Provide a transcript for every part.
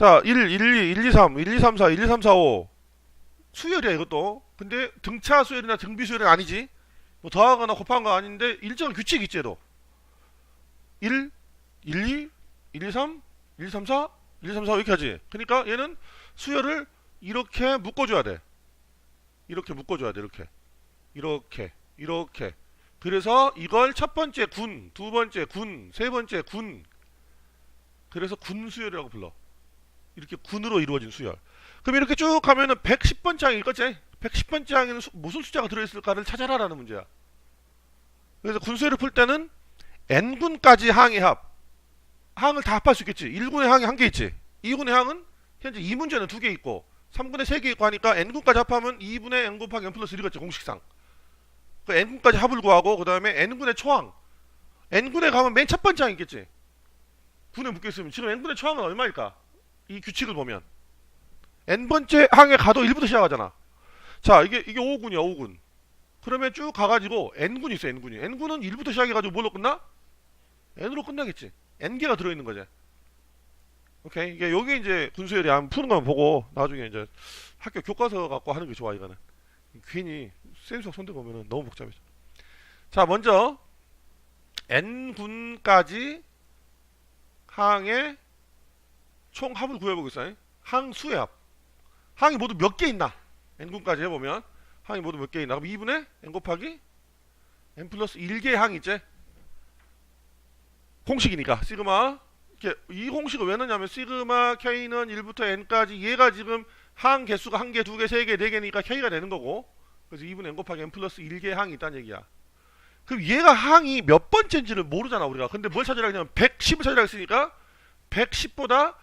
자, 1, 1, 2, 1, 2, 3, 1, 2, 3, 4, 1, 2, 3, 4, 5. 수열이야, 이것도. 근데 등차 수열이나 등비 수열은 아니지. 뭐 더하거나 곱한 거 아닌데 일정한 규칙이 있지, 얘도. 1, 1, 2, 1, 2, 3, 1, 2, 3, 4, 1, 2, 3, 4 이렇게 하지. 그러니까 얘는 수열을 이렇게 묶어줘야 돼. 이렇게 묶어줘야 돼, 이렇게. 이렇게, 이렇게. 그래서 이걸 첫 번째 군, 두 번째 군, 세 번째 군. 그래서 군수열이라고 불러. 이렇게 군으로 이루어진 수열. 그럼 이렇게 쭉 가면은 110번째 항이 있겠지? 110번째 항에는 수- 무슨 숫자가 들어있을까를 찾아라라는 문제야. 그래서 군수열을 풀 때는 n군까지 항의 합. 항을 다 합할 수 있겠지. 1군의 항이 한 개 있지. 2군의 항은 현재 2문제는 두 개 있고 3군에 세개 있고 하니까 n군까지 합하면 2분의 n 곱하기 n 플러스 1이겠지 공식상. 그 n군까지 합을 구하고 그 다음에 n군의 초항. n군에 가면 맨 첫 번째 항 있겠지. 군에 묶여있으면 지금 n군의 초항은 얼마일까? 이 규칙을 보면 n번째 항에 가도 1부터 시작하잖아. 자, 이게 이게 5군이야, 5군. 그러면 쭉 가가지고 n군이 있어, n군이. n군은 1부터 시작해가지고 뭘로 끝나? n으로 끝나겠지. n개가 들어있는 거지. 오케이. 이게 여기 이제 군수열이 안 푸는 거만 보고 나중에 이제 학교 교과서 갖고 하는 게 좋아 이거는. 괜히 쌤 수학 손대 보면은 너무 복잡해져. 자, 먼저 n군까지 항의 총 합을 구해보겠어요. 항 수의 합. 항이 모두 몇 개 있나? n군까지 해보면 항이 모두 몇 개 있나? 그럼 2분의 n 곱하기 n 플러스 1개의 항이 있지? 공식이니까 시그마 이 공식을 왜 넣냐면 시그마 k는 1부터 n까지 얘가 지금 항 개수가 한 개, 두 개, 세 개, 네 개니까 k가 되는 거고 그래서 2분의 n 곱하기 n 플러스 1개의 항이 있다는 얘기야. 그럼 얘가 항이 몇 번째인지를 모르잖아 우리가. 근데 뭘 찾으라 했냐면 110을 찾으라 했으니까 110보다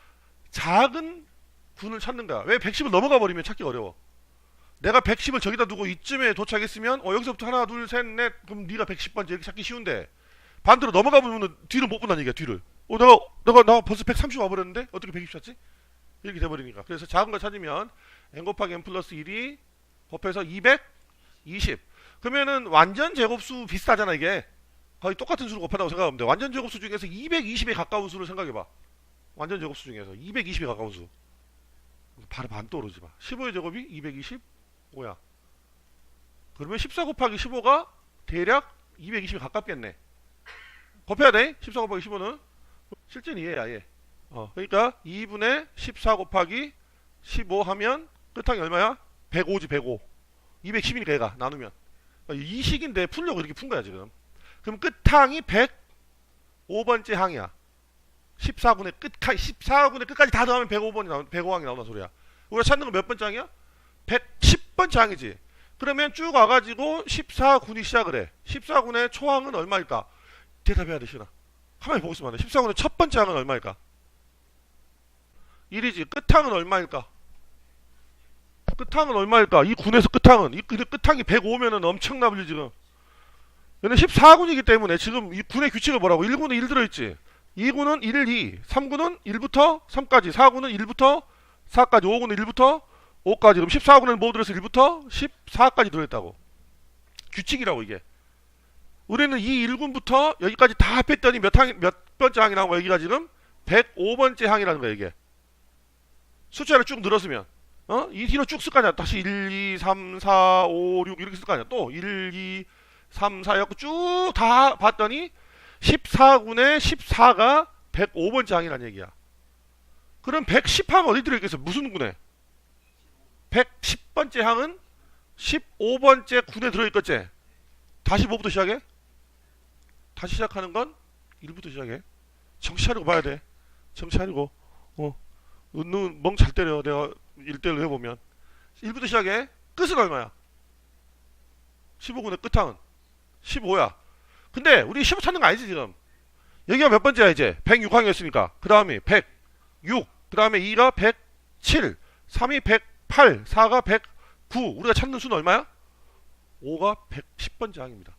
작은 군을 찾는 거야. 왜 110을 넘어가 버리면 찾기 어려워. 내가 110을 저기다 두고 이쯤에 도착했으면 어 여기서부터 하나 둘 셋 넷 그럼 네가 110번째 이렇게 찾기 쉬운데 반대로 넘어가 보면 뒤를 못 본다는 얘기야 뒤를. 어 내가 내가 나 벌써 130 와버렸는데 어떻게 120 찾지? 이렇게 돼버리니까. 그래서 작은 걸 찾으면 n 곱하기 n 플러스 1이 곱해서 220. 그러면은 완전 제곱수 비슷하잖아 이게. 거의 똑같은 수를 곱한다고 생각하면 돼. 완전 제곱수 중에서 220에 가까운 수를 생각해봐. 완전 제곱수 중에서 220에 가까운 수. 바로 반 떠오르지 마. 15의 제곱이 225야. 그러면 14 곱하기 15가 대략 220에 가깝겠네. 곱해야 돼. 14 곱하기 15는 실제는 얘야 얘. 어, 그러니까 2분의 14 곱하기 15 하면 끝항이 얼마야? 105지 105. 210이니까 얘가 나누면. 그러니까 이 식인데 풀려고 이렇게 푼 거야 지금. 그럼 끝항이 105번째 항이야. 14군의 끝까지 14군의 끝까지 다 더하면 105번이 나온 105항이 나오는 소리야. 우리가 찾는 건몇 번째 항이야? 110번째 항이지. 그러면 쭉 와가지고 14군이 시작을 해. 14군의 초항은 얼마일까? 대답해야 돼, 시나. 가만히 돼. 14군의 첫 번째 항은 얼마일까? 1이지. 끝항은 얼마일까? 끝항은 얼마일까? 이 군에서 끝항은 이 끝항이 105면은 엄청나 불리 지금. 얘는 14군이기 때문에 지금 이 군의 규칙을 뭐라고? 1군은 1 들어있지. 2군은 1, 2, 3군은 1부터 3까지, 4군은 1부터 4까지, 5군은 1부터 5까지. 그럼 14군은 뭐 들어있어? 1부터 14까지 들어있다고. 규칙이라고 이게. 우리는 이 1군부터 여기까지 다 합했더니 몇 항, 몇 번째 항이 나온 거야? 여기가 지금 105번째 항이라는 거야 이게. 숫자를 쭉 늘었으면. 어? 이 뒤로 쭉 쓸 거 아니야. 다시 1, 2, 3, 4, 5, 6 이렇게 쓸 거 아니야. 또 1, 2, 3, 4 해갖고 쭉 다 봤더니 14군의 14가 105번째 항이라는 얘기야. 그럼 110항 어디 들어있겠어? 무슨 군에? 110번째 항은 15번째 군에 들어있겠지? 다시 뭐부터 시작해? 다시 시작하는 건 1부터 시작해. 정치 차리고 봐야 돼. 정치 차리고. 어. 멍잘 때려. 내가 1대1로 해보면. 1부터 시작해. 끝은 얼마야? 15군의 끝항은? 15야. 근데 우리 15 찾는 거 아니지 지금. 여기가 몇 번째야 이제? 106항이었으니까. 그 다음에 106. 그 다음에 2가 107. 3이 108. 4가 109. 우리가 찾는 수는 얼마야? 5가 110번째 항입니다.